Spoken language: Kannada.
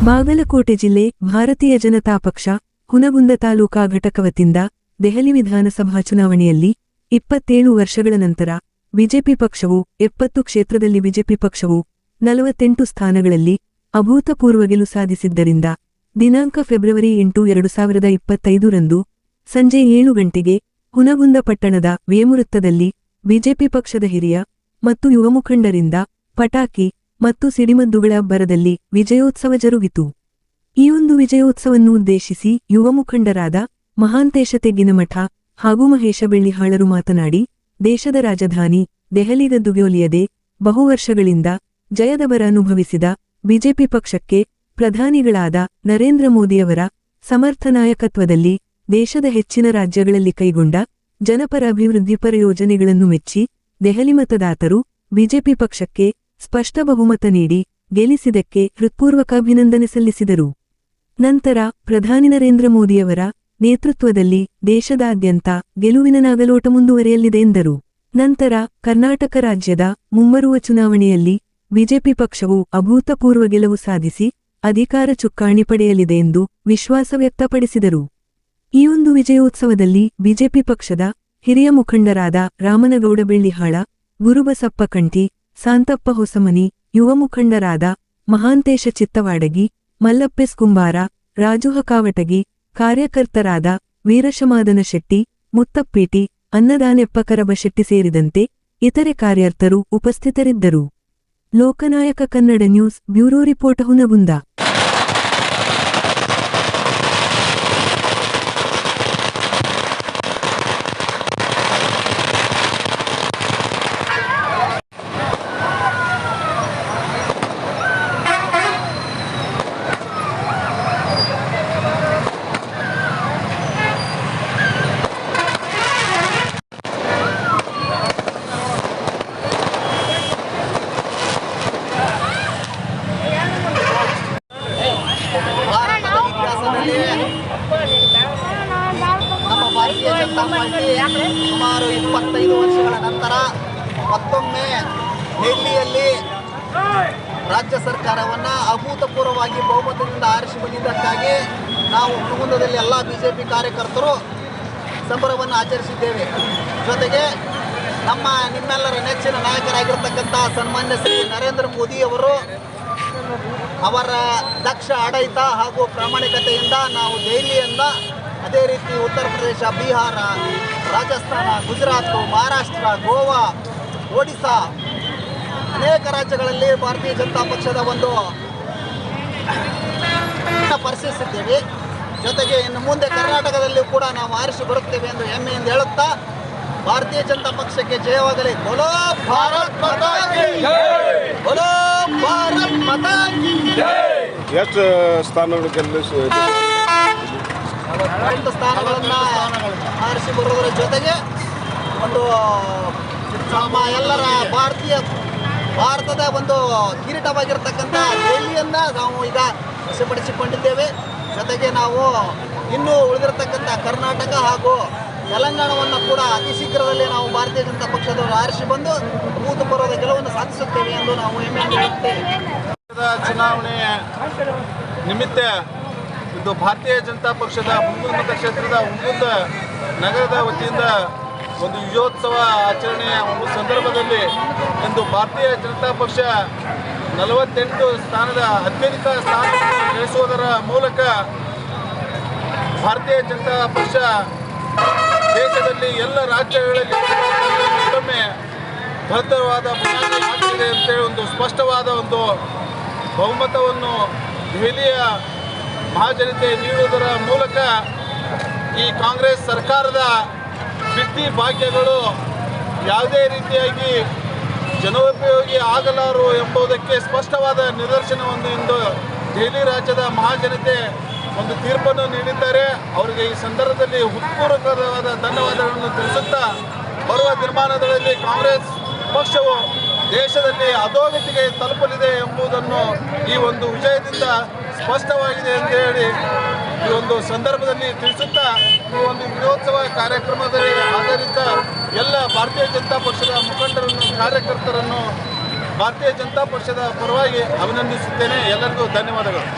ಬಾಗಲಕೋಟೆ ಜಿಲ್ಲೆ ಭಾರತೀಯ ಜನತಾ ಪಕ್ಷ, ಹುನಗುಂದ ತಾಲೂಕಾ ಘಟಕ ವತಿಯಿಂದ ದೆಹಲಿ ವಿಧಾನಸಭಾ ಚುನಾವಣೆಯಲ್ಲಿ ಇಪ್ಪತ್ತೇಳು ವರ್ಷಗಳ ನಂತರ ಬಿಜೆಪಿ ಪಕ್ಷವು ಎಪ್ಪತ್ತು ಕ್ಷೇತ್ರದಲ್ಲಿ ಬಿಜೆಪಿ ಪಕ್ಷವು ನಲವತ್ತೆಂಟು ಸ್ಥಾನಗಳಲ್ಲಿ ಅಭೂತಪೂರ್ವ ಗೆಲು ಸಾಧಿಸಿದ್ದರಿಂದ ದಿನಾಂಕ ಫೆಬ್ರವರಿ ಎಂಟು ಎರಡು ಸಾವಿರದ ಇಪ್ಪತ್ತೈದರಂದು ಸಂಜೆ ಏಳು ಗಂಟೆಗೆ ಹುನಗುಂದ ಪಟ್ಟಣದ ವೇಮುವೃತ್ತದಲ್ಲಿ ಬಿಜೆಪಿ ಪಕ್ಷದ ಹಿರಿಯ ಮತ್ತು ಯುವ ಮುಖಂಡರಿಂದ ಪಟಾಕಿ ಮತ್ತು ಸಿಡಿಮದ್ದುಗಳ ಬರದಲ್ಲಿ ವಿಜಯೋತ್ಸವ ಜರುಗಿತು. ಈ ಒಂದು ವಿಜಯೋತ್ಸವನ್ನು ಉದ್ದೇಶಿಸಿ ಯುವ ಮುಖಂಡರಾದ ಮಹಾಂತೇಶ ತೆಗ್ಗಿನಮಠ ಹಾಗೂ ಮಹೇಶ ಬೆಳ್ಳಿಹಾಳರು ಮಾತನಾಡಿ, ದೇಶದ ರಾಜಧಾನಿ ದೆಹಲಿಗದ್ದುಗೊಲಿಯದೆ ಬಹು ವರ್ಷಗಳಿಂದ ಅನುಭವಿಸಿದ ಬಿಜೆಪಿ ಪಕ್ಷಕ್ಕೆ ಪ್ರಧಾನಿಗಳಾದ ನರೇಂದ್ರ ಮೋದಿಯವರ ಸಮರ್ಥ ನಾಯಕತ್ವದಲ್ಲಿ ದೇಶದ ಹೆಚ್ಚಿನ ರಾಜ್ಯಗಳಲ್ಲಿ ಕೈಗೊಂಡ ಜನಪರ ಅಭಿವೃದ್ಧಿಪರ ಯೋಜನೆಗಳನ್ನು ಮೆಚ್ಚಿ ದೆಹಲಿ ಮತದಾತರು ಬಿಜೆಪಿ ಪಕ್ಷಕ್ಕೆ ಸ್ಪಷ್ಟ ಬಹುಮತ ನೀಡಿ ಗೆಲ್ಲಿಸಿದಕ್ಕೆ ಹೃತ್ಪೂರ್ವಕ ಅಭಿನಂದನೆ ಸಲ್ಲಿಸಿದರು. ನಂತರ ಪ್ರಧಾನಿ ನರೇಂದ್ರ ಮೋದಿಯವರ ನೇತೃತ್ವದಲ್ಲಿ ದೇಶದಾದ್ಯಂತ ಗೆಲುವಿನ ನಾಗಲೋಟ ಮುಂದುವರೆಯಲಿದೆ ಎಂದರು. ನಂತರ ಕರ್ನಾಟಕ ರಾಜ್ಯದ ಮುಂಬರುವ ಚುನಾವಣೆಯಲ್ಲಿ ಬಿಜೆಪಿ ಪಕ್ಷವು ಅಭೂತಪೂರ್ವ ಗೆಲುವು ಸಾಧಿಸಿ ಅಧಿಕಾರ ಚುಕ್ಕಾಣಿ ಪಡೆಯಲಿದೆ ಎಂದು ವಿಶ್ವಾಸ ವ್ಯಕ್ತಪಡಿಸಿದರು. ಈ ಒಂದು ವಿಜಯೋತ್ಸವದಲ್ಲಿ ಬಿಜೆಪಿ ಪಕ್ಷದ ಹಿರಿಯ ಮುಖಂಡರಾದ ರಾಮನಗೌಡ ಬೆಳ್ಳಿಹಾಳ, ಗುರುಬಸಪ್ಪ ಕಂಠಿ ಸಾಂತಪ್ಪ ಹೊಸಮನಿ, ಯುವ ಮುಖಂಡರಾದ ಮಹಾಂತೇಶ ಚಿತ್ತವಾಡಗಿ ಮಲ್ಲಪ್ಪೆಸ್ ಕುಂಬಾರ, ರಾಜು ಹಕಾವಟಗಿ, ಕಾರ್ಯಕರ್ತರಾದ ವೀರಶಮಾದನ ಶೆಟ್ಟಿ, ಮುತ್ತಪ್ಪೇಟಿ, ಅನ್ನದಾನೆಪ್ಪ ಕರಬಶೆಟ್ಟಿ ಸೇರಿದಂತೆ ಇತರೆ ಕಾರ್ಯಕರ್ತರು ಉಪಸ್ಥಿತರಿದ್ದರು. Loknayak Kannada news, bureau report Hungund ಭಾರತದ ಇತಿಹಾಸದಲ್ಲಿ ನಮ್ಮ ಭಾರತೀಯ ಜನತಾ ಪಾರ್ಟಿ ಸುಮಾರು ಇಪ್ಪತ್ತೈದು ವರ್ಷಗಳ ನಂತರ ಮತ್ತೊಮ್ಮೆ ದೆಹಲಿಯಲ್ಲಿ ರಾಜ್ಯ ಸರ್ಕಾರವನ್ನು ಅಭೂತಪೂರ್ವವಾಗಿ ಬಹುಮತದಿಂದ ಆರಿಸಿ ಬಂದಿದ್ದಕ್ಕಾಗಿ ನಾವು ಕುಟುಂಬದಲ್ಲಿ ಎಲ್ಲ ಬಿ ಜೆ ಪಿ ಕಾರ್ಯಕರ್ತರು ಸಂಭ್ರಮವನ್ನು ಆಚರಿಸಿದ್ದೇವೆ. ಜೊತೆಗೆ ನಮ್ಮ ನಿಮ್ಮೆಲ್ಲರ ನೆಚ್ಚಿನ ನಾಯಕರಾಗಿರ್ತಕ್ಕಂಥ ಸನ್ಮಾನ್ಯ ಶ್ರೀ ನರೇಂದ್ರ ಮೋದಿ ಅವರು ಅವರ ದಕ್ಷ ಆಡಳಿತ ಹಾಗೂ ಪ್ರಾಮಾಣಿಕತೆಯಿಂದ ನಾವು ದೆಹಲಿಯಿಂದ ಅದೇ ರೀತಿ ಉತ್ತರ ಪ್ರದೇಶ, ಬಿಹಾರ, ರಾಜಸ್ಥಾನ, ಗುಜರಾತ್, ಮಹಾರಾಷ್ಟ್ರ, ಗೋವಾ ಒಡಿಸ್ಸಾ ಅನೇಕ ರಾಜ್ಯಗಳಲ್ಲಿ ಭಾರತೀಯ ಜನತಾ ಪಕ್ಷದ ಒಂದು ಪರಿಶೀಲಿಸಿದ್ದೇವೆ. ಜೊತೆಗೆ ಇನ್ನು ಮುಂದೆ ಕರ್ನಾಟಕದಲ್ಲಿಯೂ ಕೂಡ ನಾವು ಆರಿಸಿ ಬರುತ್ತೇವೆ ಎಂದು ಹೆಮ್ಮೆಯಿಂದ ಹೇಳುತ್ತಾ ಭಾರತೀಯ ಜನತಾ ಪಕ್ಷಕ್ಕೆ ಜಯವಾಗಲಿ. ಬೋಲೋ ಭಾರತ್ ಬೋಲೋ ಭಾರತ್ ಎಷ್ಟು ಸ್ಥಾನಗಳು ಗೆಲ್ಲಿಸಿ ಸ್ಥಾನಗಳನ್ನ ಆರಿಸಿ ಬರುವುದರ ಜೊತೆಗೆ ಒಂದು ನಮ್ಮ ಎಲ್ಲರ ಭಾರತೀಯ, ಭಾರತದ ಒಂದು ಕಿರೀಟವಾಗಿರ್ತಕ್ಕಂಥ ದೆಹಲಿಯನ್ನ ನಾವು ಈಗ ವಶಪಡಿಸಿಕೊಂಡಿದ್ದೇವೆ ಜೊತೆಗೆ ನಾವು ಇನ್ನೂ ಉಳಿದಿರತಕ್ಕಂಥ ಕರ್ನಾಟಕ ಹಾಗೂ ತೆಲಂಗಾಣವನ್ನು ಕೂಡ ಅತಿ ಶೀಘ್ರದಲ್ಲಿ ನಾವು ಭಾರತೀಯ ಜನತಾ ಪಕ್ಷದವರು ಆರಿಸಿ ಬಂದು ಅಭೂತಪೂರ್ವದ ಗೆಲುವನ್ನು ಸಾಧಿಸುತ್ತೇವೆ ಎಂದು ನಾವು ಹೆಮ್ಮೆ ಹೇಳುತ್ತೇವೆ ಚುನಾವಣೆ ನಿಮಿತ್ತ ಇದು ಭಾರತೀಯ ಜನತಾ ಪಕ್ಷದ ಹುಂಗುಂದ ಕ್ಷೇತ್ರದ ಹುಂಗುಂದ ನಗರದ ವತಿಯಿಂದ ಒಂದು ವಿಜಯೋತ್ಸವ ಆಚರಣೆಯ ಒಂದು ಸಂದರ್ಭದಲ್ಲಿ ಇಂದು ಭಾರತೀಯ ಜನತಾ ಪಕ್ಷ ನಲವತ್ತೆಂಟು ಸ್ಥಾನದ ಅತ್ಯಧಿಕ ಸ್ಥಾನ ಗಳಿಸುವುದರ ಮೂಲಕ ಭಾರತೀಯ ಜನತಾ ಪಕ್ಷ ದೇಶದಲ್ಲಿ ಎಲ್ಲ ರಾಜ್ಯಗಳಲ್ಲಿ ಮತ್ತೊಮ್ಮೆ ಭದ್ರವಾದ ಬುನಾದಿ ಅಂತ ಅಂತೇಳಿ ಒಂದು ಸ್ಪಷ್ಟವಾದ ಒಂದು ಬಹುಮತವನ್ನು ದೆಹಲಿಯ ಮಹಾಜನತೆ ನೀಡುವುದರ ಮೂಲಕ ಈ ಕಾಂಗ್ರೆಸ್ ಸರ್ಕಾರದ ಬಿತ್ತಿ ಭಾಗ್ಯಗಳು ಯಾವುದೇ ರೀತಿಯಾಗಿ ಜನೋಪಯೋಗಿ ಆಗಲಾರು ಎಂಬುದಕ್ಕೆ ಸ್ಪಷ್ಟವಾದ ನಿದರ್ಶನವನ್ನು ಇಂದು ದೆಹಲಿ ರಾಜ್ಯದ ಮಹಾಜನತೆ ಒಂದು ತೀರ್ಪನ್ನು ನೀಡಿದ್ದಾರೆ. ಅವರಿಗೆ ಈ ಸಂದರ್ಭದಲ್ಲಿ ಹೃತ್ಪೂರ್ವಕವಾದ ಧನ್ಯವಾದಗಳನ್ನು ತಿಳಿಸುತ್ತಾ ಬರುವ ತೀರ್ಮಾನದಲ್ಲಿ ಕಾಂಗ್ರೆಸ್ ಪಕ್ಷವು ದೇಶದಲ್ಲಿ ಅಧೋಗತಿಗೆ ತಲುಪಲಿದೆ ಎಂಬುದನ್ನು ಈ ಒಂದು ವಿಜಯದಿಂದ ಸ್ಪಷ್ಟವಾಗಿದೆ ಅಂತ ಹೇಳಿ ಈ ಒಂದು ಸಂದರ್ಭದಲ್ಲಿ ತಿಳಿಸುತ್ತಾ ಈ ಒಂದು ವಿಜಯೋತ್ಸವ ಕಾರ್ಯಕ್ರಮದಲ್ಲಿ ಆಧಾರಿತ ಎಲ್ಲ ಭಾರತೀಯ ಜನತಾ ಪಕ್ಷದ ಮುಖಂಡರನ್ನು, ಕಾರ್ಯಕರ್ತರನ್ನು ಭಾರತೀಯ ಜನತಾ ಪಕ್ಷದ ಪರವಾಗಿ ಅಭಿನಂದಿಸುತ್ತೇನೆ. ಎಲ್ಲರಿಗೂ ಧನ್ಯವಾದಗಳು.